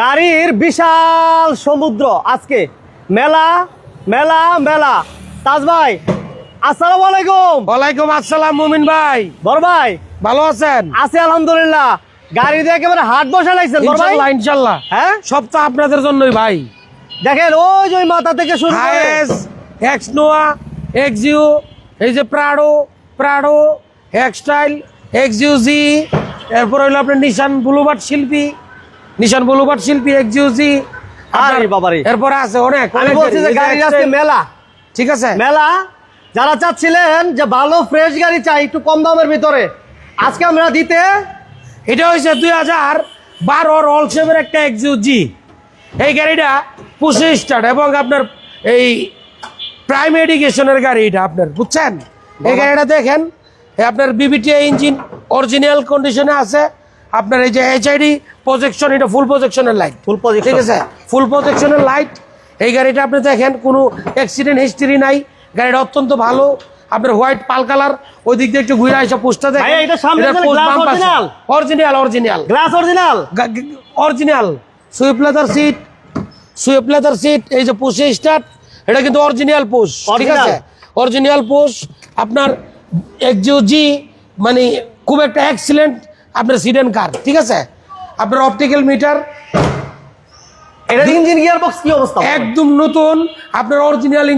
গাড়ির বিশাল সমুদ্র আজকে। মেলা মেলা মেলা। তাজ ভাই আসসালামু আলাইকুম। ওয়ালাইকুম আসসালাম মুমিন ভাই। বড় ভাই ভালো আছেন? আছি আলহামদুলিল্লাহ। গাড়ি দিয়ে একেবারে হাট বসা লাগছেন ইনশাল্লাহ ইনশাল্লাহ। হ্যাঁ? সব তো আপনাদের জন্যই ভাই। দেখেন ওই যে ওই মাথা থেকে শুরু করে। এক্স নোয়া এক্সিউ এই যে প্রাডো প্রাডো এক্সটাইল এক্সিউ জি এরপর হইল আপনার নিশান ব্লুবার্ড শিল্পী নিশান ব্লুবার্ড শিল্পী এক্সিউ জি আরে বাবারে। এরপরে আছে অনেক আমি বলছি যে আজকে Extend- মেলা। ঠিক আছে? মেলা। যারা চাচ্ছিলেন যে ভালো ফ্রেশ গাড়ি চাই একটু কম দামের ভিতরে আজকে আমরা দিতে এটা হয়েছে দুই হাজার বারোর অলসেভের একটা এক্সিউ জি এই গাড়িটা পুষে স্টার্ট এবং আপনার এই প্রাইম এডুকেশনের গাড়ি এটা আপনার বুঝছেন? এই গাড়িটা দেখেন এই আপনার বিবিটিআই ইঞ্জিন অরিজিনাল কন্ডিশনে আছে আপনার এই যে এইচআইডি প্রজেকশন এটা ফুল প্রজেকশনের লাইট ফুল projection। ঠিক আছে? ফুল প্রজেকশনের লাইট এই গাড়িটা আপনি দেখেন কোনো অ্যাক্সিডেন্ট হিস্ট্রি নাই। গাড়িটা অত্যন্ত ভালো। আপনার হোয়াইট পাল কালার ওই দিক দিয়ে একটু ঘুরে আসে পোস্টটা দেখেন। Original original glass original original sweep leather seat sweep leather seat এই যে পুষে স্টার্ট এটা কিন্তু অরিজিনাল পুশ ঠিক আছে? অরিজিনাল পুশ আপনার একজিও জি মানে খুব একটা এক্সিলেন্ট আপনার সিডেন কার ঠিক আছে? আপনার optical meter engine gear box কি অবস্থা? একদম নতুন আপনার অরিজিনাল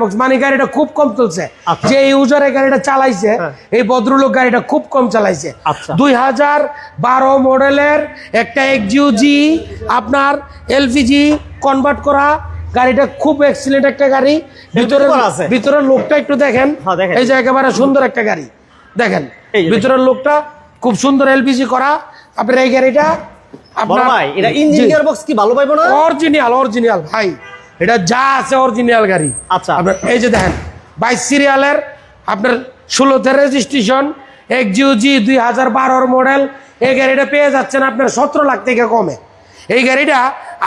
বক্স মানে গাড়িটা খুব কম চলছে। আচ্ছা। যে ইউজার এই গাড়িটা চালাইছে হ্যাঁ। এই ভদ্রলোক গাড়িটা খুব কম চালাইছে। আচ্ছা। দুই হাজার বারো মডেলের একটা আপনার এলপিজি কনভার্ট করা। গাড়িটা খুব এক্সিলেন্ট একটা গাড়ি। ভিতরে। ভিতরের লোকটা একটু দেখেন। হ্যাঁ, এই যে একেবারে সুন্দর একটা গাড়ি। দেখেন ভিতরের লোকটা খুব সুন্দর এলপিজি করা। আপনার এই গাড়িটা ভাই এটা ইঞ্জিন জি। গিয়ার বক্স কি ভালো পাইবো না? অরিজিনাল অরিজিনাল ভাই। এটা যা আছে অরিজিনাল গাড়ি। আচ্ছা। আপনার এই যে দেখেন বাইশ সিরিয়ালের আপনার ষোলোতে রেজিস্ট্রেশন এক জিওজি দুই হাজার বারোর মডেল এই গাড়িটা পেয়ে যাচ্ছেন আপনার সতেরো লাখ থেকে কমে। এই গাড়িটা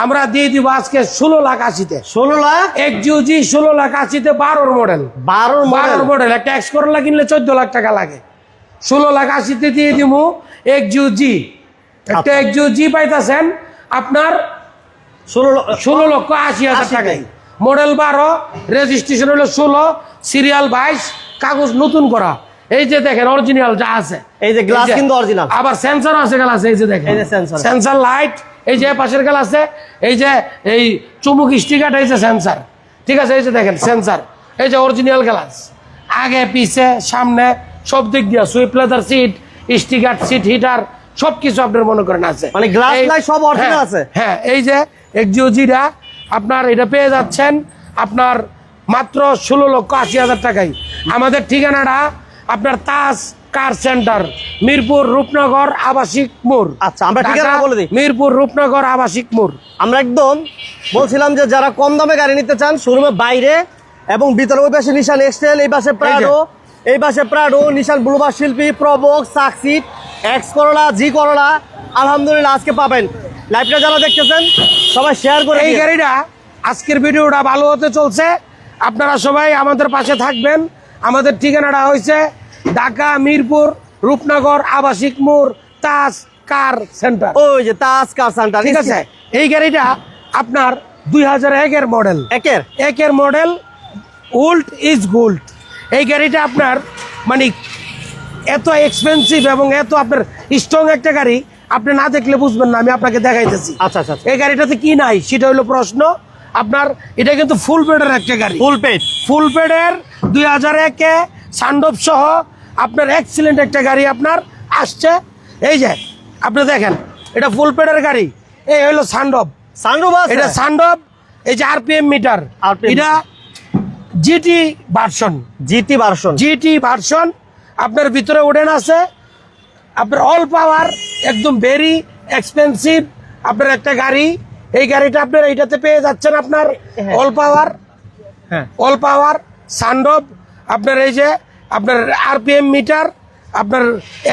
আমরা দিয়ে দিব আজকে ষোলো লাখ আশিতে। ষোলো লাখ? এক জিও জি ষোলো লাখ আশিতে বারোর মডেল বারোর বারোর মডেল একটা এক্স করলা কিনলে চোদ্দ লাখ টাকা লাগে। ষোলো লাখ আশিতে দিয়ে দিব এক জিও জি একটা আচ্ছা। এক জিও জি পাইতেছেন আপনার ষোলো ষোলো লক্ষ আশি হাজার। টাকায় মডেল বারো রেজিস্ট্রেশন হলো ষোলো সিরিয়াল বাইশ কাগজ নতুন করা এই যে দেখেন অরিজিনাল যা আছে এই যে গ্লাস কিন্তু অরিজিনাল আবার সেন্সর আছে গেল আছে এই যে দেখেন এই যে sensor। সেন্সর লাইট এই যে পাশের গেল আছে এই যে এই চুমুক স্টিকার এই যে সেন্সর ঠিক আছে এই যে দেখেন সেন্সর এই যে অরিজিনাল গ্লাস আগে পিছে সামনে সব দিক দিয়ে sweep leather seat sticker seat heater সব কিছু আপনার মনে করেন আছে মানে এই- light সব original হ্যাঁ, আছে? হ্যাঁ এই যে এক্সিও জিরা আপনার এটা পেয়ে যাচ্ছেন আপনার মাত্র ষোলো লক্ষ আশি হাজার টাকায় আমাদের ঠিকানাটা আপনার তাজ কার সেন্টার মিরপুর রূপনগর আবাসিক মোড় আচ্ছা, আমরা ঠিকানা বলে দিই। মিরপুর রূপনগর আবাসিক মোড় আমরা একদম বলছিলাম যে যারা কম দামে গাড়ি নিতে চান শোরুমের বাইরে এবং ভিতরে ওই পাশে নিশান এক্সটেল এই পাশে প্রাডো এই পাশে প্রাডো নিশান ব্লুবার শিল্পী প্রবক সাকসিট এক্স করলা জি করলা আলহামদুলিল্লাহ আজকে পাবেন। লাইভটা যারা দেখতেছেন সবাই শেয়ার করে এই গাড়িটা আজকের ভিডিওটা ভালো হতে চলছে। আপনারা সবাই আমাদের পাশে থাকবেন। আমাদের ঠিকানাটা হয়েছে ঢাকা মিরপুর রূপনগর আবাসিক মোড় তাজ কার সেন্টার। ওই যে তাজ কার সেন্টার ঠিক আছে। এই গাড়িটা আপনার দুই হাজার একের মডেল। একের? একের মডেল ওল্ড ইজ গোল্ড। এই গাড়িটা আপনার মানে এত এক্সপেন্সিভ এবং এত আপনার স্ট্রং একটা গাড়ি আপনি না দেখলে বুঝবেন না আমি আপনাকে দেখাইতেছি। আচ্ছা আচ্ছা এই গাড়িটাতে কি নাই সেটা হলো প্রশ্ন। আপনার এটা কিন্তু ফুল পেডের একটা গাড়ি। ফুল পেড ফুল পেডের দুই হাজার একে সান্ডব সহ আপনার এক্সিলেন্ট একটা গাড়ি আপনার আসছে। এই যে আপনি দেখেন এটা ফুল পেডের গাড়ি। এই হলো সান্ডব আছে? এটা সান্ডব এই যে আরপিএম মিটার এটা GT version GT version GT version আপনার ভিতরে ওডেন আছে। আপনার অল পাওয়ার একদম ভেরি এক্সপেন্সিভ আপনার একটা গাড়ি। এই গাড়িটা আপনার এইটাতে পেয়ে যাচ্ছেন আপনার। অল পাওয়ার হ্যাঁ। অল পাওয়ার সানডব আপনার এই যে আপনার আরপিএম মিটার আপনার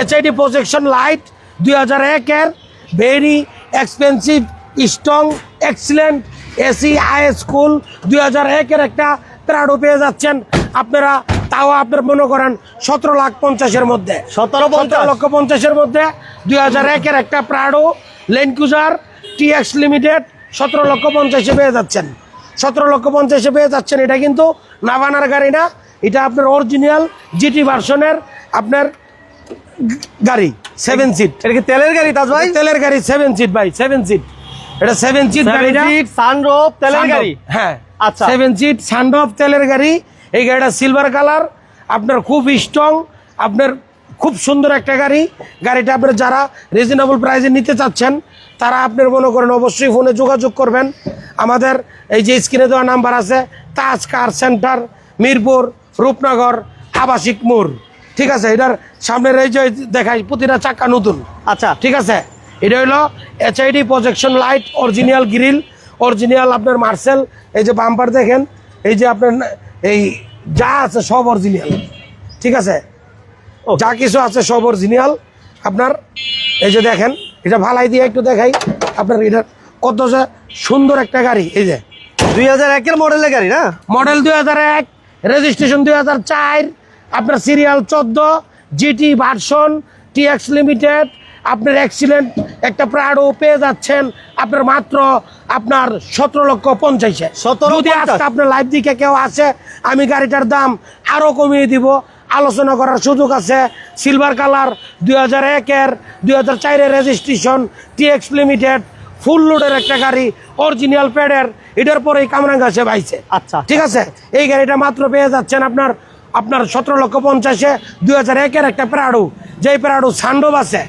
এইচআইডি প্রজেকশন লাইট দুই হাজার একের very expensive strong excellent AC high school দুই হাজার একের একটা প্রাডো পেয়ে যাচ্ছেন। আপনারা তাও আপনার মনে করেন সতেরো লাখ পঞ্চাশের মধ্যে। সতেরো পঞ্চাশ? লক্ষ পঞ্চাশের মধ্যে দুই হাজার একের একটা প্রাডো লেনকুজার টিএক্স লিমিটেড সতেরো লক্ষ পঞ্চাশে পেয়ে যাচ্ছেন। সতেরো লক্ষ পঞ্চাশে পেয়ে যাচ্ছেন এটা কিন্তু নাভানার গাড়ি না এটা আপনার অরিজিনাল জিটি ভার্সনের আপনার গাড়ি সেভেন সিট এটা কি তেলের গাড়ি তাজ ভাই? তেলের গাড়ি সেভেন সিট ভাই সেভেন সিট এটা সেভেন সিট গাড়িটা। সানরোপ তেলের গাড়ি? হ্যাঁ। আচ্ছা। সেভেন সিট সানডপ তেলের গাড়ি এই গাড়িটা সিলভার কালার আপনার খুব স্ট্রং আপনার খুব সুন্দর একটা গাড়ি। গাড়িটা আপনার যারা রিজনেবল প্রাইসে নিতে চাচ্ছেন তারা আপনার মনে করেন অবশ্যই ফোনে যোগাযোগ করবেন। আমাদের এই যে স্ক্রিনে দেওয়া নাম্বার আছে তাজ কার সেন্টার মিরপুর রূপনগর আবাসিক মোড়। ঠিক আছে? এটার সামনের এই যে দেখাই প্রতিটা চাক্কা নতুন। আচ্ছা। ঠিক আছে? এটা হলো HID projection light original grill original আপনার মার্সেল এই যে বাম্পার দেখেন এই যে আপনার এই যা আছে সব অরিজিনাল ঠিক আছে. যা কিছু আছে সব অরিজিনাল আপনার এই যে দেখেন এটা ভালাই দিয়ে একটু দেখাই। আপনার এটা কত যে সুন্দর একটা গাড়ি এই যে। দুই হাজার একের মডেলের গাড়ি না? মডেল দুই হাজার এক রেজিস্ট্রেশন দুই হাজার চার আপনার সিরিয়াল চোদ্দ জিটি ভার্সন টিএক্স লিমিটেড আপনার অ্যাক্সিডেন্ট একটা প্রাড়ো পেয়ে যাচ্ছেন আপনার মাত্র আপনার সতেরো লক্ষ পঞ্চাশে 17 যদি আজকে আপনার লাইফ দিকে কেউ আসে আমি গাড়িটার দাম আরও কমিয়ে দিব। আলোচনা করার সুযোগ আছে সিলভার কালার দুই হাজার একের দুই হাজার চারের রেজিস্ট্রেশন টিএক্স লিমিটেড ফুল লোডের একটা গাড়ি অরিজিনাল প্যাডের এটার পরে কামরাঙ্গা সে বাইছে আচ্ছা। ঠিক আছে? এই গাড়িটা মাত্র পেয়ে যাচ্ছেন আপনার আপনার সতেরো লক্ষ পঞ্চাশে দুই হাজার একের একটা প্যারাডো যেই প্যারাডো সান্ডোভ আছে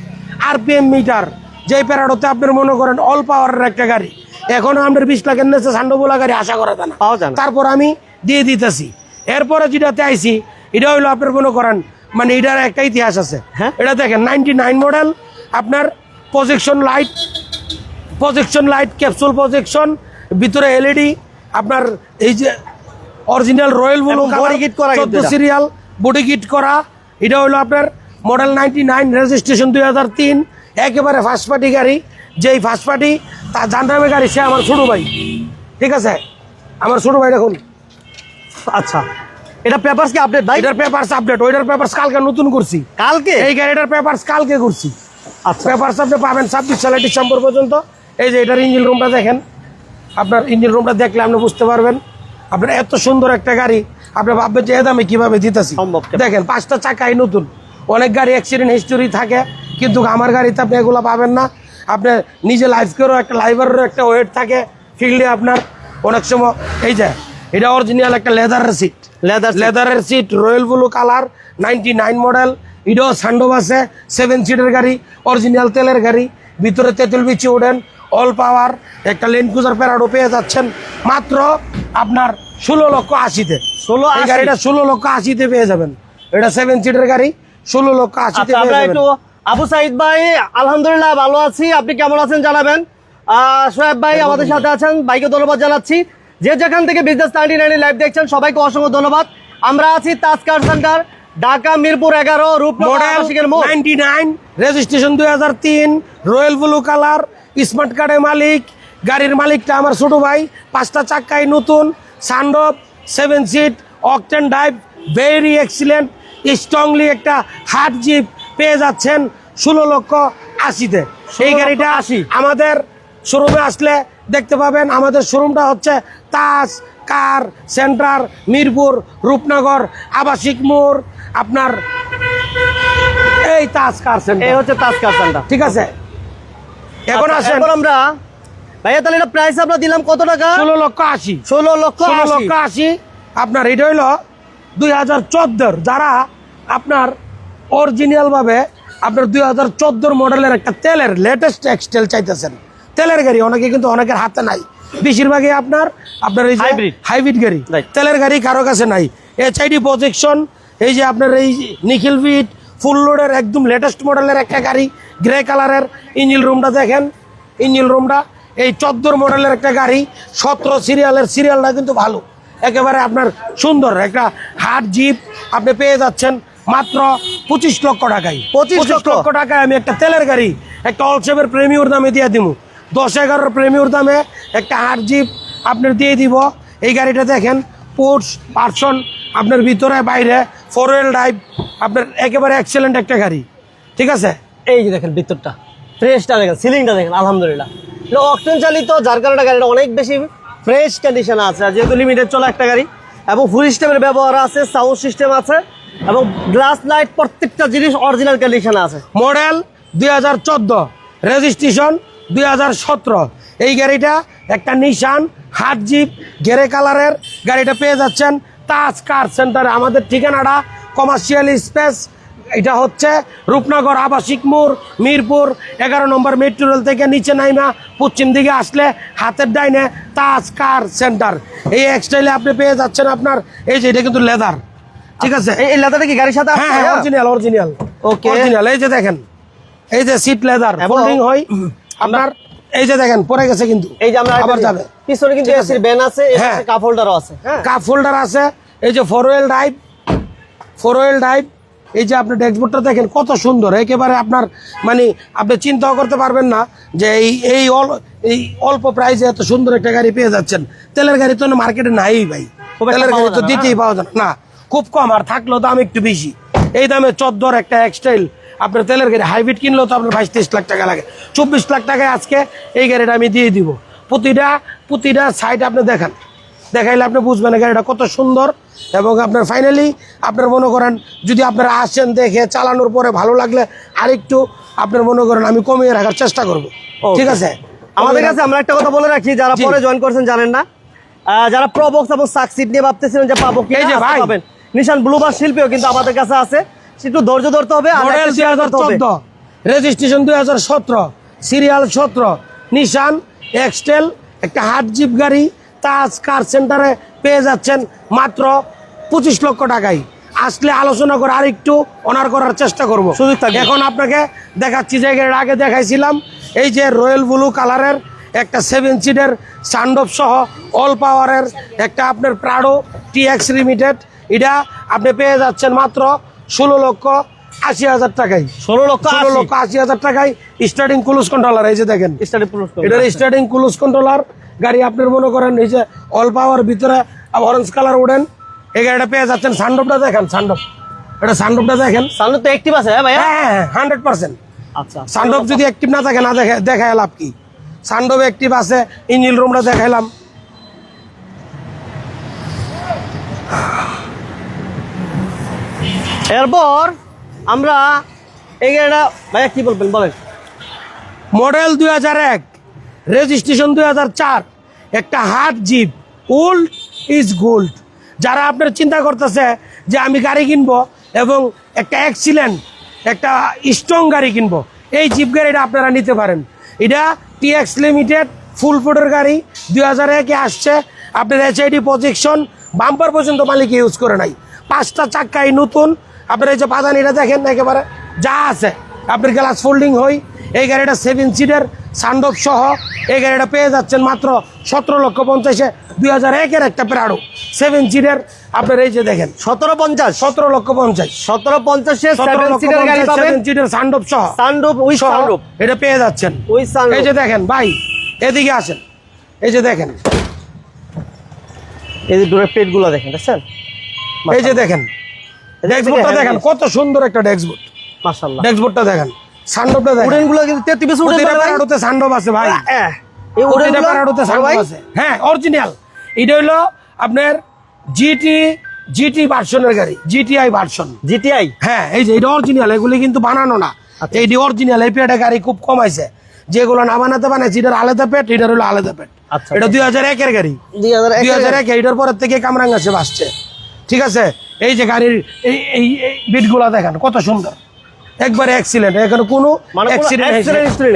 আরপিএম মিটার যেই প্যারাডোতে আপনার মনে করেন অল পাওয়ারের একটা গাড়ি এখনও আমাদের বিশ লাখের নেছে সান্ডোবোলা গাড়ি আশা করা যায় না। তারপর আমি দিয়ে দিতেছি এরপরে যেটাতে আইছি এটা হইল আপনার মনে করেন মানে এটার একটা ইতিহাস আছে হ্যাঁ। এটা দেখেন নাইনটি নাইন মডেল আপনার projection light projection light capsule projection ভিতরে এলইডি আপনার এই যে original royal blue serial body kit করা এটা হলো আপনার মডেল নাইনটি নাইন রেজিস্ট্রেশন দুই হাজার তিন একেবারে ফার্স্ট পার্টি গাড়ি। যেই ফার্স্ট পার্টি তা জানরামে গাড়ি সে আমার ছোটো ভাই। ঠিক আছে? আমার ছোটো ভাই দেখুন। আচ্ছা। এটা পেপারস কি আপডেট ভাই? এটার পেপারস আপডেট ওইটার পেপারস কালকে নতুন করছি। কালকে? এই গাড়িটার পেপারস কালকে করছি। আচ্ছা। পেপারস আপনি পাবেন ছাব্বিশ সালে ডিসেম্বর পর্যন্ত। এই যে এটার ইঞ্জিন রুমটা দেখেন। আপনার ইঞ্জিন রুমটা দেখলে আপনি বুঝতে পারবেন। আপনার এত সুন্দর একটা গাড়ি আপনি ভাববেন যে এ দামে কীভাবে দিতেছি? দেখেন পাঁচটা চাকাই নতুন। অনেক গাড়ি অ্যাক্সিডেন্ট হিস্টোরি থাকে কিন্তু আমার গাড়িতে আপনি এগুলো পাবেন না। আপনি নিজে লাইফ করেও একটা লাইভারেরও একটা ওয়েট থাকে ফিল্ডে আপনার। অনেক সময় এই যে এটা অরিজিনাল একটা লেদারের সিট লেদার লেদারের seat royal blue colour ninety nine model এটাও সান্ডোভ আছে সেভেন সিটের গাড়ি অরিজিনাল তেলের গাড়ি। ভিতরে তেঁতুল বিচি ওঠেন অল পাওয়ার একটা লেন ক্রুজার প্যারাডো পেয়ে যাচ্ছেন। মাত্র আপনার ষোলো লক্ষ আশিতে। 16 এই আশি। গাড়িটা ষোলো লক্ষ আশিতে পেয়ে যাবেন। এটা সেভেন সিটের গাড়ি ষোলো লক্ষ আশিতে আচ্ছা আমরা একটু আবু সাইদ ভাই আলহামদুলিল্লাহ ভালো আছি। আপনি কেমন আছেন জানাবেন? সোহেব ভাই আমাদের সাথে আছেন ভাইকে ধন্যবাদ জানাচ্ছি। যে যেখান থেকে বিজনেস নাইনটি নাইন লাইভ দেখছেন সবাইকে অসংখ্য ধন্যবাদ। আমরা আছি তাজকার সেন্টার ঢাকা মিরপুর এগারো রূপনগর মডেল আবাসিকের মোড়। নাইনটি নাইন রেজিস্ট্রেশন দুই হাজার তিন রয়্যাল ব্লু কালার স্মার্ট কার্ডের মালিক গাড়ির মালিকটা আমার ছোট ভাই পাঁচটা চাক্কায় নতুন সানডপ seven seat octane drive very excellent strongly একটা হার্ড জিপ পেয়ে যাচ্ছেন ষোলো লক্ষ আশিতে। এই গাড়িটা আশি। আমাদের শোরুমে আসলে দেখতে পাবেন। আমাদের শোরুমটা হচ্ছে তাস কার সেন্টার মিরপুর রূপনগর আবাসিক মোড় আপনার এই তাস কার এই সেন্টার হচ্ছে তাজকার সেন্টার। ঠিক আছে। এখন আচ্ছা, আসেন। এখন আমরা ভাইয়া তাহলে এটা প্রাইস আমরা দিলাম কত টাকা? ষোলো লক্ষ আশি। ষোলো লক্ষ ষোলো লক্ষ আশি। আপনার এটা হইল দুই হাজার চোদ্দোর যারা আপনার অরিজিনাল ভাবে আপনার দুই হাজার চোদ্দোর মডেলের একটা তেলের লেটেস্ট এক্সটেল চাইতেছেন। তেলের গাড়ি অনেকে কিন্তু অনেকের হাতে নাই। বেশিরভাগই আপনার আপনার এই। হাইব্রিড গাড়ি। তেলের গাড়ি কারও কাছে নাই। এইচআইডি প্রজেকশন এই যে আপনার এই নিখিল ভিট ফুল লোডের একদম লেটেস্ট মডেলের একটা গাড়ি গ্রে কালারের ইঞ্জিল রুমটা দেখেন ইঞ্জিল রুমটা এই চোদ্দোর মডেলের একটা গাড়ি সতেরো সিরিয়ালের সিরিয়ালটা কিন্তু ভালো। একেবারে আপনার সুন্দর একটা হার্ড জিপ আপনি পেয়ে যাচ্ছেন মাত্র পঁচিশ লক্ষ টাকায়। 25 লক্ষ? লক্ষ টাকায় আমি একটা তেলের গাড়ি একটা অলসেপের প্রেমিওর দামে দিয়ে দিব দশ এগারোর প্রেমিওর দামে একটা হার্ড জিপ আপনার দিয়ে দিব। এই গাড়িটা দেখেন পোর্টস পার্সন আপনার ভিতরে বাইরে ফোর হুইল ড্রাইভ আপনার একেবারে এক্সেলেন্ট একটা গাড়ি। ঠিক আছে? এই যে দেখেন ভিতরটা ফ্রেশটা দেখেন সিলিংটা দেখেন আলহামদুলিল্লাহ। অকটেন চালিত যার কারণে গাড়িটা অনেক বেশি ফ্রেশ কন্ডিশন আছে। আর যেহেতু লিমিটেড চলা একটা গাড়ি, এবং ফুল সিস্টেমের ব্যবহার আছে সাউন্ড সিস্টেম আছে, এবং গ্লাস লাইট প্রত্যেকটা জিনিস অরিজিনাল কন্ডিশনে আছে। মডেল দুই হাজার চোদ্দ রেজিস্ট্রেশন দুই হাজার সতেরো। এই গাড়িটা একটা নিশান হাত জিপ গেরে কালারের গাড়িটা পেয়ে যাচ্ছেন। তাজ কার সেন্টারে আমাদের ঠিকানাটা কমার্শিয়াল স্পেস এটা হচ্ছে রূপনগর আবাসিক মোড় মিরপুর এগারো নম্বর মেট্রো রেল থেকে নিচে নাইমা পশ্চিম দিকে আসলে হাতের ডাইনে তাজ কার সেন্টার এই এক্সটাইলে আপনি পেয়ে যাচ্ছেন আপনার এই যে এটা কিন্তু লেদার ঠিক আছে? এই লেদারটা কি গাড়ির সাথে হ্যাঁ? Original original Okay. অরিজিনাল এই যে দেখেন। এই যে সিট লেদার ফোল্ডিং হয় আপনার এই যে দেখেন পড়ে গেছে কিন্তু। এই যে আমরা আবার যাবে। পিছনে কিন্তু এসির ব্যান আছে হ্যাঁ। কাপ হোল্ডারও আছে। হ্যাঁ। কাপ হোল্ডার আছে এই যে four wheel drive four wheel drive এই যে আপনি ড্যাশবোর্ডটা দেখেন কত সুন্দর। একেবারে আপনার মানে আপনি চিন্তাও করতে পারবেন না যে এই এই অল এই অল্প প্রাইসে এত সুন্দর একটা গাড়ি পেয়ে যাচ্ছেন। তেলের গাড়ি তো মার্কেটে নাই ভাই। তেলের গাড়ি তো দিতেই পাওয়া যায় না। না খুব কম আর থাকলেও দাম একটু বেশি। এই দামে চোদ্দোর একটা এক্সটাইল আপনার তেলের গাড়ি হাইব্রিড কিনলেও তো আপনার বাইশ তেইশ লাখ টাকা লাগে। চব্বিশ লাখ টাকায় আজকে এই গাড়িটা আমি দিয়ে দিব। প্রতিটা প্রতিটা সাইড আপনি দেখান। দেখাইলে আপনি বুঝবেন গাড়িটা কত সুন্দর এবং আপনার ফাইনালি আপনার মনে করেন যদি আপনারা আসছেন দেখে চালানোর পরে ভালো লাগলে আরেকটু আপনার মনে করেন আমি কমিয়ে রাখার চেষ্টা করব। ঠিক আছে? আমাদের কাছে আমরা একটা কথা বলে রাখি যারা পরে জয়েন করছেন জানেন না। যারা প্রবক্স এবং সাকসিড নিয়ে ভাবতেছিলেন যে পাবো কি। পাবেন। নিশান ব্লুবার শিল্পীও কিন্তু আমাদের কাছে আছে। একটু ধৈর্য ধরতে হবে রেজিস্ট্রেশন দুই হাজার সতেরো সিরিয়াল সতেরো নিশান এক্সটেল একটা হাট জিপ গাড়ি তাজ কার সেন্টারে পেয়ে যাচ্ছেন মাত্র পঁচিশ লক্ষ টাকায় আসলে আলোচনা করে আরেকটু অনার করার চেষ্টা করব। সুযোগ থাকবে। এখন আপনাকে দেখাচ্ছি যে এর আগে দেখাইছিলাম এই যে রয়্যাল ব্লু কালারের একটা সেভেন সিটের সানডপ সহ অল পাওয়ারের একটা আপনার প্রাডো টিএক্স লিমিটেড এটা আপনি পেয়ে যাচ্ছেন মাত্র ষোলো লক্ষ আশি হাজার টাকায় ষোলো লক্ষ ষোলো লক্ষ আশি হাজার টাকায় স্টার্টিং ক্লুজ কন্ট্রোলার এই যে দেখেন। এটার স্টার্টিং ক্লুজ কন্ট্রোলার গাড়ি আপনার মনে করেন এই যে অল পাওয়ার ভিতরে অরেঞ্জ কালার উঠেন এই গাড়িটা পেয়ে যাচ্ছেন সানডপটা দেখেন সানডপ এটা সানডপটা দেখেন। সামনে তো অ্যাক্টিভ আছে ভাই হ্যাঁ হ্যাঁ হান্ড্রেড পার্সেন্ট আচ্ছা সানডপ যদি অ্যাক্টিভ না থাকে না দেখে দেখায় লাভ কি? সানডপ অ্যাক্টিভ আছে ইঞ্জিন রুমটা দেখাইলাম। এরপর আমরা এই গাড়িটা ভাইয়া কি বলবেন বলেন। মডেল দুই হাজার এক। রেজিস্ট্রেশন দুই হাজার চার। একটা হাত জিপ ওল্ড ইজ গোল্ড। যারা আপনার চিন্তা করতেছে যে আমি গাড়ি কিনবো এবং একটা অ্যাক্সিলেন্ট, একটা স্ট্রং গাড়ি কিনবো, এই জিপ গাড়িটা আপনারা নিতে পারেন। এটা টিএক্স লিমিটেড ফুল ফুডের গাড়ি, দুই হাজার একে আসছে। আপনার এইচআইডি প্রজেকশন বাম্পার পর্যন্ত মালিক ইউজ করে নাই। পাঁচটা চাক্কাই নতুন। আপনার এই যে পাদানিটা দেখেন, একেবারে যা আছে। আপনার গ্লাস ফোল্ডিং হই এই গাড়িটা সেভেন সিটের সান্ডক সহ এই গাড়িটা পেয়ে যাচ্ছেন মাত্র সতেরো লক্ষ পঞ্চাশে দুই হাজার একের একটা প্রাড়ো সেভেন সিটের আপনার এই যে দেখেন সতেরো পঞ্চাশ। সতেরো লক্ষ পঞ্চাশ। সতেরো পঞ্চাশে সেভেন সিটার সান্ডপ সহ। সানরুফ উই সহ এটা পেয়ে যাচ্ছেন। সানরুফ এই যে দেখেন ভাই এদিকে আসেন। এই যে দেখেন। এই যে ডোরের প্লেটগুলো দেখেন দেখছেন? এই যে দেখেন। ডেস্কবোর্ডটা দেখেন কত সুন্দর একটা ডেস্কবোর্ড মাশাআল্লাহ। ডেস্কবোর্ডটা দেখেন। সান্ডপটা উডেন ভাই। সান্ডপ আছে ভাই। এই উডেন প্রতিটা গুলো প্যারাডোতে বড় সান্ডপ ভাই। আছে। হ্যাঁ অরিজিনাল এটা হলো আপনার জিটি জিটি ভার্সনের গাড়ি জিটিআই ভার্সন জিটিআই হ্যাঁ এই যে এটা অরিজিনাল এগুলি কিন্তু বানানো না। আচ্ছা। এইটি অরিজিনাল এই পেটে গাড়ি খুব কমাইছে যেগুলো না বানাতে বানাইছে এটার আলাদা পেট এটার হলো আলাদা পেট। আচ্ছা, এটা দুই হাজার একের গাড়ি। দুই হাজার দুই হাজার এক এটার পরের থেকে কামরাঙ্গাছে বাসছে। ঠিক আছে? এই যে গাড়ির এই এই বিটগুলা দেখেন কত সুন্দর। একবারে অ্যাক্সিডেন্ট এখানে কোনো মানে।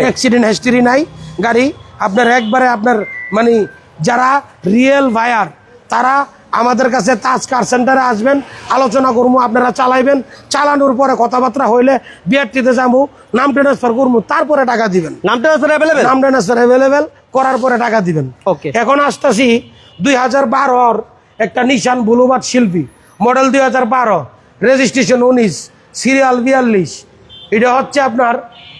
অ্যাক্সিডেন্ট হিস্ট্রি নাই? গাড়ি আপনার একবারে আপনার মানে যারা রিয়েল বায়ার তারা আমাদের কাছে তাজ কার সেন্টারে আসবেন আলোচনা করব আপনারা চালাইবেন। চালানোর পরে কথাবার্তা হইলে বিআরটিতে যাব নাম ট্রান্সফার করব তারপরে টাকা দিবেন। নামটা আছে অ্যাভেলেবেল নাম ট্রান্সফার অ্যাভেলেবেল করার পরে টাকা দিবেন। ওকে এখন আসতেছি দুই হাজার বারোর একটা নিশান বুলুবাদ শিল্পী মডেল দুই হাজার বারো রেজিস্ট্রেশন উনিশ সিরিয়াল বিয়াল্লিশ। এটা হচ্ছে আপনার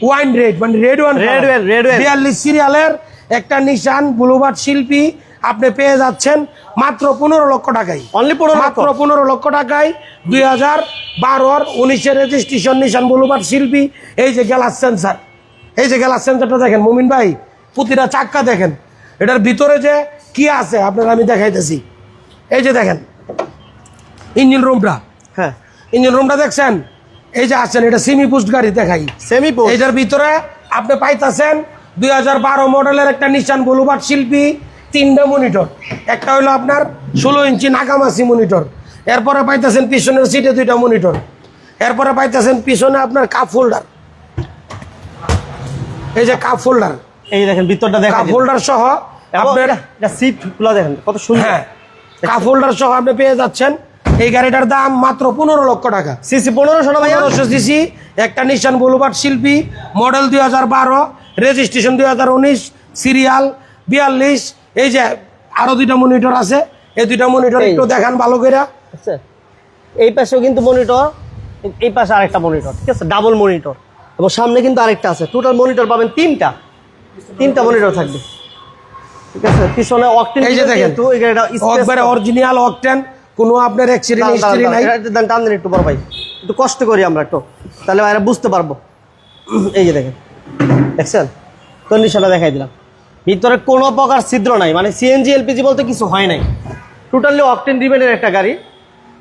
ওয়াইন রেড মানে red wine red wine, red wine। বিয়াল্লিশ সিরিয়ালের একটা নিশান বুলুবাদ শিল্পী আপনি পেয়ে যাচ্ছেন মাত্র পনেরো লক্ষ টাকায়। অনলি পনেরো মাত্র পনেরো লক্ষ টাকায় দুই হাজার বারোর উনিশের রেজিস্ট্রেশন নিশান বুলুবাদ শিল্পী। এই যে গ্যালাস সেন্সার এই যে গ্যালাস সেন্সারটা দেখেন মুমিন ভাই প্রতিটা চাক্কা দেখেন। এটার ভিতরে যে কি আছে আপনার আমি দেখাইতেছি। এই যে দেখেন ইঞ্জিন রুমটা হ্যাঁ। ইঞ্জিন রুমটা দেখছেন? এই যে আছেন এটা সেমি পোস্ট গাড়ি দেখাই। সেমি এইটার ভিতরে আপনি পাইতেছেন দুই হাজার বারো মডেলের একটা নিশান বলুবাট শিল্পী তিনটা মনিটর একটা হলো আপনার ষোলো ইঞ্চি নাকামাসি মনিটর এরপরে পাইতেছেন পিছনের সিটে দুইটা মনিটর এরপরে পাইতেছেন পিছনে আপনার কাপ হোল্ডার এই যে কাপ হোল্ডার এই দেখেন ভিতরটা দেখা কাপ হোল্ডার সহ আপনার সিটগুলো দেখেন কত সুন্দর। হ্যাঁ কাপ হোল্ডার সহ আপনি পেয়ে যাচ্ছেন। এই গাড়িটার দাম মাত্র পনেরো লক্ষ টাকা। সিসি পনেরোশো পনেরোশো সিসি। একটা নিশান বুলুবাট শিল্পী মডেল দুই হাজার বারো রেজিস্ট্রেশন দুই হাজার উনিশ সিরিয়াল বিয়াল্লিশ। এই যে আরও দুইটা মনিটর আছে। এই দুইটা মনিটর একটু দেখান ভালো করে। আচ্ছা। এই পাশেও কিন্তু মনিটর এই পাশে আরেকটা মনিটর ঠিক আছে? ডাবল মনিটর এবং সামনে কিন্তু আরেকটা আছে। টোটাল মনিটর পাবেন তিনটা। তিনটা মনিটর থাকবে। ঠিক আছে? পিছনে অকটেন এই যে দেখেন। অরিজিনাল অকটেন কোনো আপনার অ্যাক্সিডেন্ট হিস্ট্রি নাই। টান দিন একটু বড় ভাই। একটু কষ্ট করি আমরা একটু। তাহলে ভাইরা বুঝতে পারব। এই যে দেখেন। দেখছেন? কন্ডিশনটা দেখাই দিলাম। ভিতরে কোনো প্রকার ছিদ্র নাই। মানে সিএনজি এলপিজি বলতে কিছু হয় নাই। টোটালি অকটেন ডিভেনের একটা গাড়ি।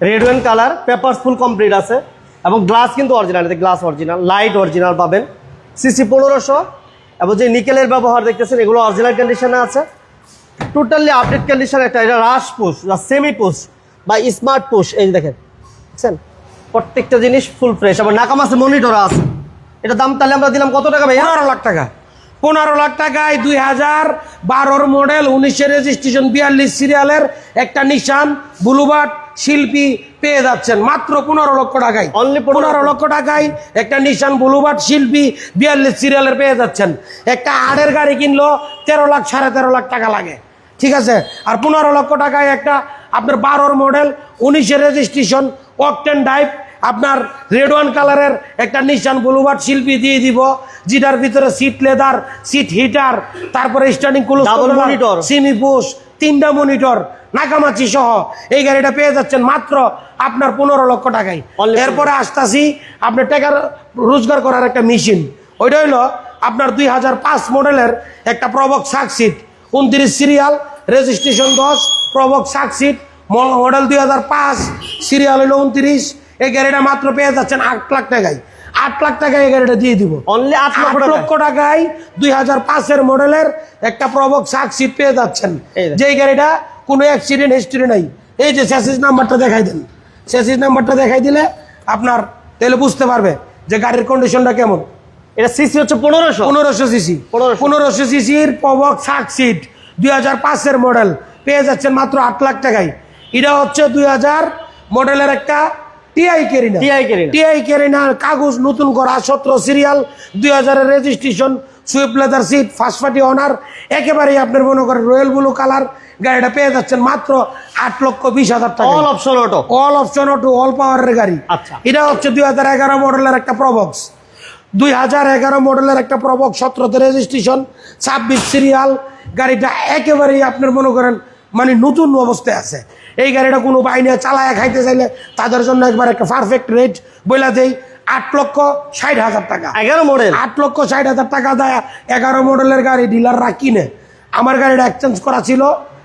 Red wine colour paper full complete আছে। এবং গ্লাস কিন্তু original glass original light original পাবেন। সিসি পনেরোশো। এবং যে নিকেলের ব্যবহার দেখতেছেন এগুলো অরিজিনাল কন্ডিশনে আছে। টোটালি আপডেট কন্ডিশন একটা এটা রাশ বা সেমি পুশ বা স্মার্ট পুশ এই যে দেখেন বুঝছেন প্রত্যেকটা জিনিস ফুল ফ্রেশ আবার নাকামাসে মনিটর আছে। এটা দাম তাহলে আমরা দিলাম কত টাকা ভাইয়া পনেরো লাখ টাকা। পনেরো লাখ টাকায় দুই হাজার বারোর মডেল উনিশের রেজিস্ট্রেশন বিয়াল্লিশ সিরিয়ালের একটা নিশান বুলুবাট শিল্পী পেয়ে যাচ্ছেন। মাত্র পনেরো লক্ষ টাকায়। অনলি পনেরো লক্ষ। টাকায় একটা নিশান বুলুবাট শিল্পী বিয়াল্লিশ সিরিয়ালের পেয়ে যাচ্ছেন। একটা আড়ের গাড়ি কিনলো তেরো লাখ সাড়ে তেরো লাখ টাকা লাগে। ঠিক আছে? আর পনেরো লক্ষ টাকায় একটা আপনার বারোর মডেল উনিশের রেজিস্ট্রেশন অকটেন ডাইভ আপনার রেড ওয়ান কালারের একটা নিশান ব্লুবার্ড শিল্পী দিয়ে দিব যেটার ভিতরে সিট লেদার সিট হিটার তারপরে স্ট্যান্ডিং কুলুস Double monitor। সিমি পুশ তিনটা মনিটর নাকামাচি সহ। এই গাড়িটা পেয়ে যাচ্ছেন মাত্র আপনার পনেরো লক্ষ টাকায়। এরপরে আসতাছি আপনার টাকার রোজগার করার একটা মেশিন ওইটা হইল আপনার দুই হাজার পাঁচ মডেলের একটা প্রবক সাকসিট উনত্রিশ সিরিয়াল রেজিস্ট্রেশন দশ প্রবক সাকসিট মডেল দুই হাজার পাঁচ সিরিয়াল হইল উনত্রিশ। এই গাড়িটা মাত্র পেয়ে যাচ্ছেন আট লাখ টাকায়। আট লাখ টাকায় এই গাড়িটা দিয়ে দিব। অনলি আট লক্ষ লক্ষ টাকায় দুই হাজার পাঁচের মডেলের একটা প্রবক সাকসিট পেয়ে যাচ্ছেন। যেই গাড়িটা কোনো অ্যাক্সিডেন্ট হিস্ট্রি নাই। এই যে স্যাসিস নাম্বারটা দেখাই দেন। স্যাসিস নাম্বারটা দেখাই দিলে আপনার তাহলে বুঝতে পারবে যে গাড়ির কন্ডিশনটা কেমন। এটা সিসি হচ্ছে পনেরোশো। পনেরোশো সিসি 1500 পনেরোশো। সিসির প্রবক সাকসিট দুই হাজার পাঁচের মডেল। পেয়ে যাচ্ছেন মাত্র আট লাখ টাকায়। এটা হচ্ছে দুই হাজার মডেলের একটা টিআই কেরিনা। টিআই কেরিনার কাগজ নতুন করা সতেরো সিরিয়াল দুই হাজারের registration sweep leather seat first party owner একেবারেই আপনার মনে করেন রয়্যাল ব্লু কালার গাড়িটা পেয়ে যাচ্ছেন মাত্র আট লক্ষ বিশ হাজার টাকা all option auto all option auto all পাওয়ারের গাড়ি। আচ্ছা। এটা হচ্ছে দুই হাজার এগারো মডেলের একটা প্রবক্স দুই হাজার এগারো মডেলের একটা প্রবক্স সতেরোতে রেজিস্ট্রেশন ছাব্বিশ সিরিয়াল গাড়িটা একেবারেই আপনার মনে করেন মানে নতুন অবস্থায় আছে। এই গাড়িটা কোনো বাইনে চালায় খাইতে চাইলে তাদের জন্য একবার একটা পারফেক্ট রেট বইলা দেই আট লক্ষ ষাট হাজার টাকা। এগারো মডেল? আট লক্ষ ষাট হাজার টাকা দেয় এগারো মডেলের গাড়ি ডিলাররা কিনে। আমার গাড়িটা এক্সচেঞ্জ করা ছিল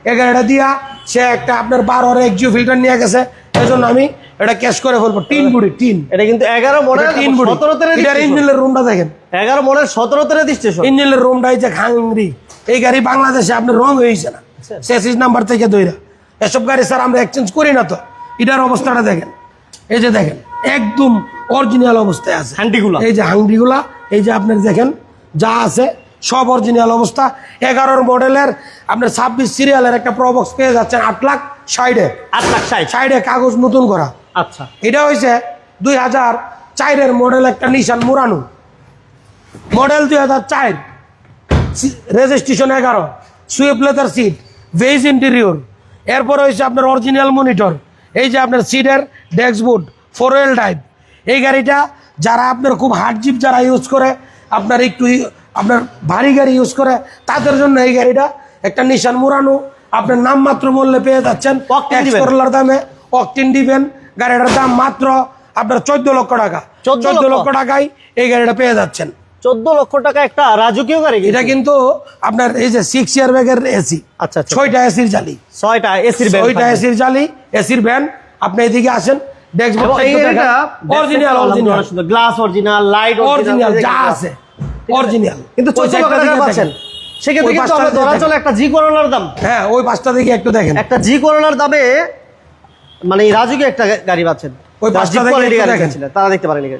এই গাড়িটা দিয়া সে একটা আপনার বারোর এক্সিও ফিল্টার নিয়ে গেছে। এই জন্য আমি এটা ক্যাশ করে ফেলব টিন বুড়ি টিন। এটা কিন্তু এগারো মডেল টিন বুড়ি। সতেরোতে এটার রেজিস্ট্রেশন ইঞ্জিনের রুমটা দেখেন। এগারো মডেল সতেরোতে রেজিস্ট্রেশন ইঞ্জিনের রুমটা এই যে খাংরি। এই গাড়ি বাংলাদেশে আপনার রং হয়েছে না। সেসিস নাম্বার থেকে দইরা এসব গাড়ি স্যার আমরা এক্সচেঞ্জ করি না তো। এটার অবস্থাটা দেখেন। এই যে দেখেন একদম অরিজিনাল অবস্থায় আছে। হ্যান্ডিগুলা এই যে হাংডিগুলা এই যে আপনার দেখেন যা আছে সব অরিজিনাল অবস্থা। এগারোর মডেলের আপনার ছাব্বিশ সিরিয়ালের একটা প্রবক্স পেয়ে যাচ্ছেন আট লাখ সাইডে আট লাখ ষাট। সাইডে কাগজ নতুন করা। আচ্ছা। এটা হয়েছে দুই হাজার চারের মডেল একটা নিশান মুরানু মডেল দুই হাজার চার রেজিস্ট্রেশন এগারো sweep leather seat beige interior এরপর হয়েছে আপনার অরিজিনাল মনিটর এই যে আপনার সিটের ডেস্কবোর্ড ফোর হুইল ড্রাইভ এই গাড়িটা যারা আপনার খুব হার্ড জিপ যারা ইউজ করে আপনার একটু আপনার ভারী গাড়ি ইউজ করে তাদের জন্য এই গাড়িটা একটা নিশান মুরানু আপনার নামমাত্র মূল্যে পেয়ে যাচ্ছেন। করলার দামে অকটিন দিবেন। গাড়িটার দাম মাত্র আপনার চোদ্দ লক্ষ টাকা। চোদ্দ লক্ষ? টাকায় এই গাড়িটা পেয়ে যাচ্ছেন। চোদ্দ লক্ষ টাকা একটা রাজকীয় গাড়ি এটা কিন্তু আপনার এই যে সিক্স ইয়ার ব্যাগের এসি আচ্ছা ছয়টা এসির জালি। ছয়টা এসির ছয়টা এসির জালি এসির ভ্যান আপনি এদিকে আসেন গ্লাস অরিজিনাল লাইট অরিজিনাল যা আছে অরিজিনাল কিন্তু চোদ্দ লক্ষ টাকা পাচ্ছেন। সেক্ষেত্রে কিন্তু আমরা চলে একটা জি করোনার দাম। হ্যাঁ ওই পাঁচটা দিকে একটু দেখেন। একটা জি করোনার দামে মানে এই রাজকীয় একটা গাড়ি পাচ্ছেন। ওই পাঁচটা গাড়ি। তারা দেখতে পারেন এই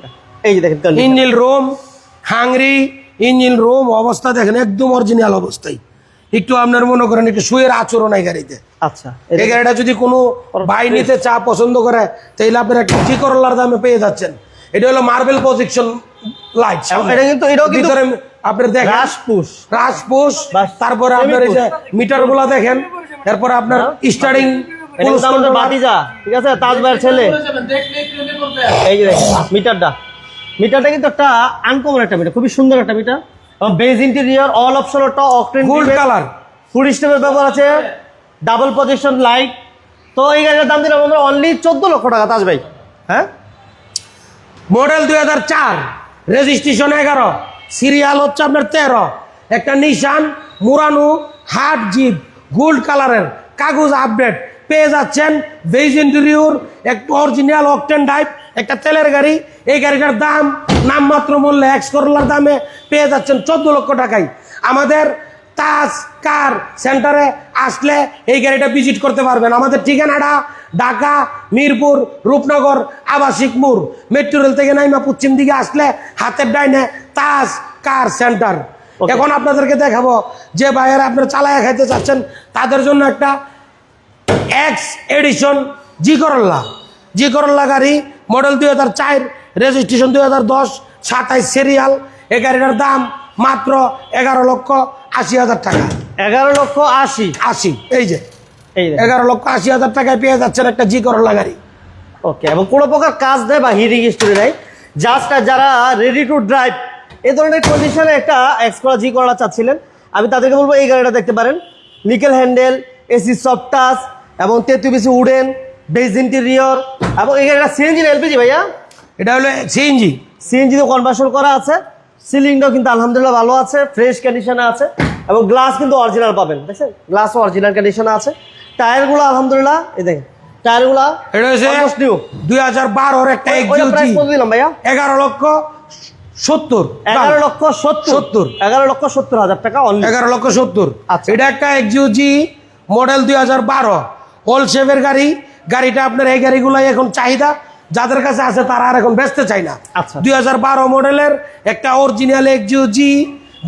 এই যে দেখেন। Engine room hungry engine room অবস্থা দেখেন একদম অরিজিনাল অবস্থায় একটু আপনার মনে করেন একটু শুয়ের আচরণ এই গাড়িতে। আচ্ছা এই গাড়িটা যদি কোনো ভাই নিতে চা পছন্দ করে তাহলে আপনার একটা জি করলার দামে পেয়ে যাচ্ছেন। এটা হলো মার্বেল প্রজেকশন লাইট এটা কিন্তু এটাও কিন্তু আপনার দেখেন রাসপুস রাজপুষ তারপরে আপনার এই যে মিটারগুলা দেখেন এরপরে আপনার স্টার্টিং এটা কিন্তু আমাদের বাতিজা ঠিক আছে? ছেলে। এই যে মিটারটা। মিটারটা কিন্তু একটা আনকমন একটা মিটার খুবই সুন্দর একটা meter. Beige interior all option octane gold colour foot স্টেপের ব্যবহার আছে। ডাবল পজিশন লাইট তো এই গাড়ির দাম দিলাম আমরা অনলি চোদ্দ লক্ষ টাকা তাজ ভাই হ্যাঁ? মডেল দুই হাজার চার রেজিস্ট্রেশন এগারো সিরিয়াল হচ্ছে আপনার তেরো। একটা Nissan Murano hard jeep gold কালারের কাগজ আপডেট পেয়ে যাচ্ছেন ভেজ ইন্টেরিয়র একটা অরিজিনাল অকটেন টাইপ একটা তেলের গাড়ি। এই গাড়িটার দাম নামমাত্র মূল্যে এক্স করলার দামে পেয়ে যাচ্ছেন চোদ্দ লক্ষ টাকায়। আমাদের তাজ কার সেন্টারে আসলে এই গাড়িটা ভিজিট করতে পারবেন। আমাদের ঠিকানাটা ঢাকা মিরপুর রূপনগর আবাসিক মোড়। মেট্রো রেল থেকে নাইমা পশ্চিম দিকে আসলে হাতের ডাইনে তাজ কার সেন্টার। এখন আপনাদেরকে দেখাবো যে বাইরে আপনারা চালায় খাইতে চাচ্ছেন তাদের জন্য একটা এক্স এডিশন জি করল্লা জি করল্লা গাড়ি মডেল দুই হাজার চার রেজিস্ট্রেশন দুই হাজার দশ সাতাইশ সিরিয়াল এই গাড়িটার দাম মাত্র এগারো লক্ষ আশি হাজার টাকা। এগারো লক্ষ আশি? আশি এই যে। এই এগারো লক্ষ আশি হাজার টাকায় পেয়ে যাচ্ছেন একটা জি করল্লা গাড়ি। ওকে এবং কোনো প্রকার কাজ দেয় বা হিটিং হিস্টোরি নেই জাস্ট যারা রেডি টু ড্রাইভ এই ধরনের কন্ডিশনে একটা এক্সপ্রা জি করলা চাচ্ছিলেন। আমি তাদেরকে বলব এই গাড়িটা দেখতে পারেন। Nickel handle AC soft touch এবং তেতুবিসি উডেন বেজ ইন্টেরিয়র এবং এই গাড়িটা সিএনজি এলপিজি ভাইয়া? এটা হলো সিএনজি। সিএনজি তে কনভার্সন করা আছে। সিলিংটাও কিন্তু আলহামদুলিল্লাহ ভালো আছে ফ্রেশ কন্ডিশনে আছে এবং গ্লাস কিন্তু অরিজিনাল পাবেন দেখছেন? গ্লাসও অরিজিনাল কন্ডিশনে আছে। টায়ারগুলো আলহামদুলিল্লাহ এই দেখেন টায়ারগুলো এটা হচ্ছে নিউ দুই হাজার বারোর একটা প্রাইস দিলাম ভাইয়া। এগারো লক্ষ সত্তর। এগারো লক্ষ সত্তর। সত্তর। এগারো লক্ষ সত্তর হাজার টাকা এগারো লক্ষ সত্তর। আচ্ছা। এটা একটা এক্সিউজি মডেল দুই হাজার বারো। হোল শেপের গাড়ি গাড়িটা আপনার এই গাড়িগুলাই এখন চাহিদা যাদের কাছে আছে তারা আর এখন বেচতে চায় না আচ্ছা। দুই হাজার বারো মডেলের একটা অরিজিনাল এক্সিউজি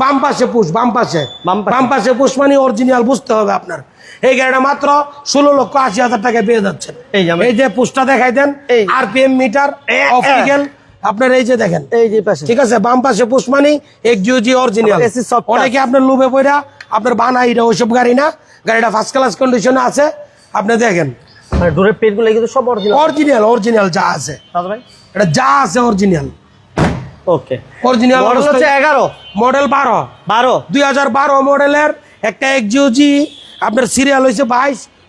বাম পাশে পুষ বাম পাশে বাম পাশে। পুষ মানে অরিজিনাল বুঝতে হবে আপনার এই গাড়িটা মাত্র ষোলো লক্ষ আশি হাজার টাকায় পেয়ে যাচ্ছেন এই যে পুষটা দেখাই দেন এই। আরপিএম মিটার এ, এ। অপটিক্যাল আপনার এই যে দেখেন এই যে পাশে ঠিক আছে বাম পাশে পুষ্মানি এক্সিউজি অরিজিনাল আবার AC soft touch। অনেকে আপনার লুবে পড়া আপনার বানাই এটা ওইসব গাড়ি না গাড়িটা ফার্স্ট ক্লাস কন্ডিশনে আছে আপনি দেখেন। মানে ডোরের কিন্তু সব অরিজিনাল অরিজিনাল অরিজিনাল যা আছে। ভাই? এটা যা আছে অরিজিনাল ওকে অরিজিনাল মডেল হচ্ছে মডেলের একটা আপনার সিরিয়াল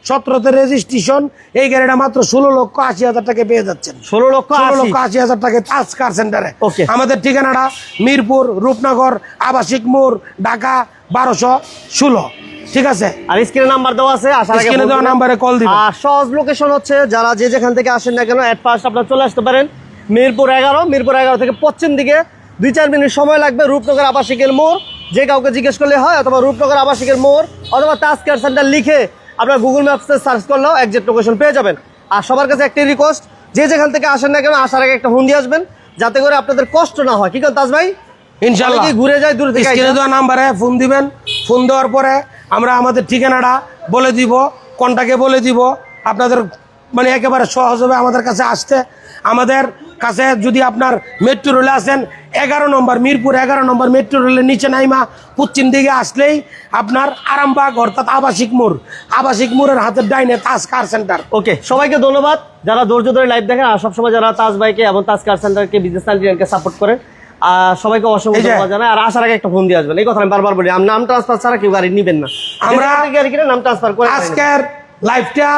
সতেরোতে রেজিস্ট্রেশন এই গাড়িটা মাত্র ষোলো লক্ষ আশি হাজার টাকা পেয়ে যাচ্ছেন। ষোলো লক্ষ ষোলো লক্ষ আশি হাজার টাকা তাজ কার সেন্টারে. আমাদের ঠিকানাটা মিরপুর রূপনগর আবাসিক মোড় ঢাকা বারোশো ষোলো। ঠিক আছে। আর স্ক্রিনে নাম্বার দেওয়া আছে আসার আগে স্ক্রিনে দেওয়া। নাম্বারে কল দিবেন। আর সহজ লোকেশন হচ্ছে যারা যে যেখান থেকে আসেন না কেন অ্যাট ফার্স্ট আপনারা চলে আসতে পারেন। মিরপুর এগারো মিরপুর এগারো থেকে পশ্চিম দিকে দুই চার মিনিট সময় লাগবে রূপনগর আবাসিকের মোড়। যে কাউকে জিজ্ঞেস করলে হয় অথবা রূপনগর আবাসিকের মোড় অথবা টাস্ক কেয়ার সেন্টার লিখে আপনার গুগল ম্যাপসে সার্চ করলেও একজ্যাক্ট লোকেশন পেয়ে যাবেন। আর সবার কাছে একটি রিকোয়েস্ট যে যেখান থেকে আসেন না কেন আসার আগে একটা ফোন দিয়ে আসবেন যাতে করে আপনাদের কষ্ট না হয়। কি করেন তাজ ভাই ইনশাল্লাহ ঘুরে যায় দূর থেকে। দেওয়া নাম্বারে ফোন দিবেন। ফোন দেওয়ার পরে আমরা আমাদের ঠিকানাটা বলে দিব, কোনটাকে বলে দিব। আপনাদের মানে একেবারে সহজ হবে আমাদের কাছে আসতে। আমাদের কাছে যদি আপনার মেট্রো রেলে আসেন, এগারো নম্বর মিরপুর, এগারো নম্বর মেট্রো রেলের নিচে নাইমা, পশ্চিম দিকে আসলেই আপনার আরামবাগ, অর্থাৎ আবাসিক মোড়। আবাসিক মোড়ের হাতের ডাইনে তাজ কার সেন্টার ওকে, সবাইকে ধন্যবাদ। যারা ধৈর্য ধরে লাইভ দেখেন, আর সবসময় যারা তাজ বাইকে এবং তাজ কার সেন্টারকে বিজনেস সাপোর্ট করেন সবাইকে অসংখ্য ধন্যবাদ জানাই। আর আসার আগে একটা ফোন দিয়ে আসবেন। এই কথা আমি বারবার বলি আমি নাম ট্রান্সফার ছাড়া কেউ গাড়ি নিবেন না। আমরা- গাড়ি কিনে নাম ট্রান্সফার করে আজকের লাইভটা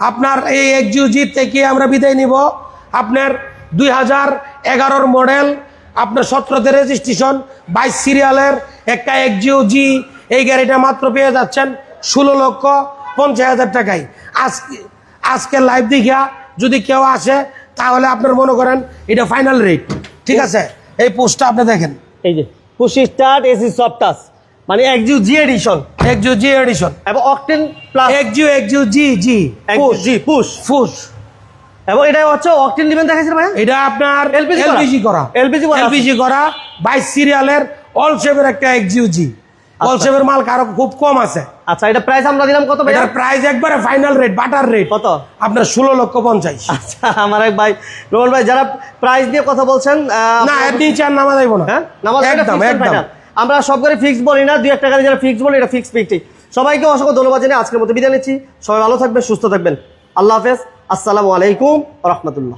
আপনার এই একজিউজি থেকে আমরা বিদায় নিব। আপনার দুই হাজার এগারোর মডেল আপনার সতেরোতে রেজিস্ট্রেশন বাইশ সিরিয়ালের একটা একজিও জি এই গাড়িটা মাত্র পেয়ে যাচ্ছেন ষোলো লক্ষ পঞ্চাশ হাজার টাকায়। আজকে আজকে লাইভ দেখা যদি কেউ আসে তাহলে আপনার মনে করেন এটা ফাইনাল রেট ঠিক আছে? এই পোস্টটা আপনি দেখেন। এই যে push start AC soft touch. মানে একজিউ জি এডিশন। একজিও জি এডিশন। এবং অকটেন প্লাস একজিও একজিও G G push. G push. Push. এবং এটা হচ্ছে অকটেন দিবেন দেখাইছেন ভাই এটা আপনার এলপিজি করা? এলপিজি করা। এলপিজি করা। বাইশ সিরিয়ালের অল শেপের একটা এক্সিউ জি। অল মাল কারও খুব কম আছে। আচ্ছা এটা প্রাইস আমরা দিলাম কত ভাইয়া? এটার প্রাইস একবারে ফাইনাল রেট বাটার রেট কত? আপনার ষোলো লক্ষ পঞ্চাশ। আচ্ছা আমার এক ভাই রোহন ভাই যারা প্রাইস নিয়ে কথা বলছেন না এর নিচে আর নামা যাইব না। হ্যাঁ? নামাজ একদম একদম। আমরা সব করে ফিক্স বলি না দুই একটা গাড়ি যারা ফিক্স বলি এটা ফিক্স ফিক্সই সবাইকে অসংখ্য ধন্যবাদ জানিয়ে আজকের মতো বিদায় নিচ্ছি। সবাই ভালো থাকবেন সুস্থ থাকবেন। আল্লাহ হাফেজ। আসসালামু আলাইকুম রহমতুল্লাহ।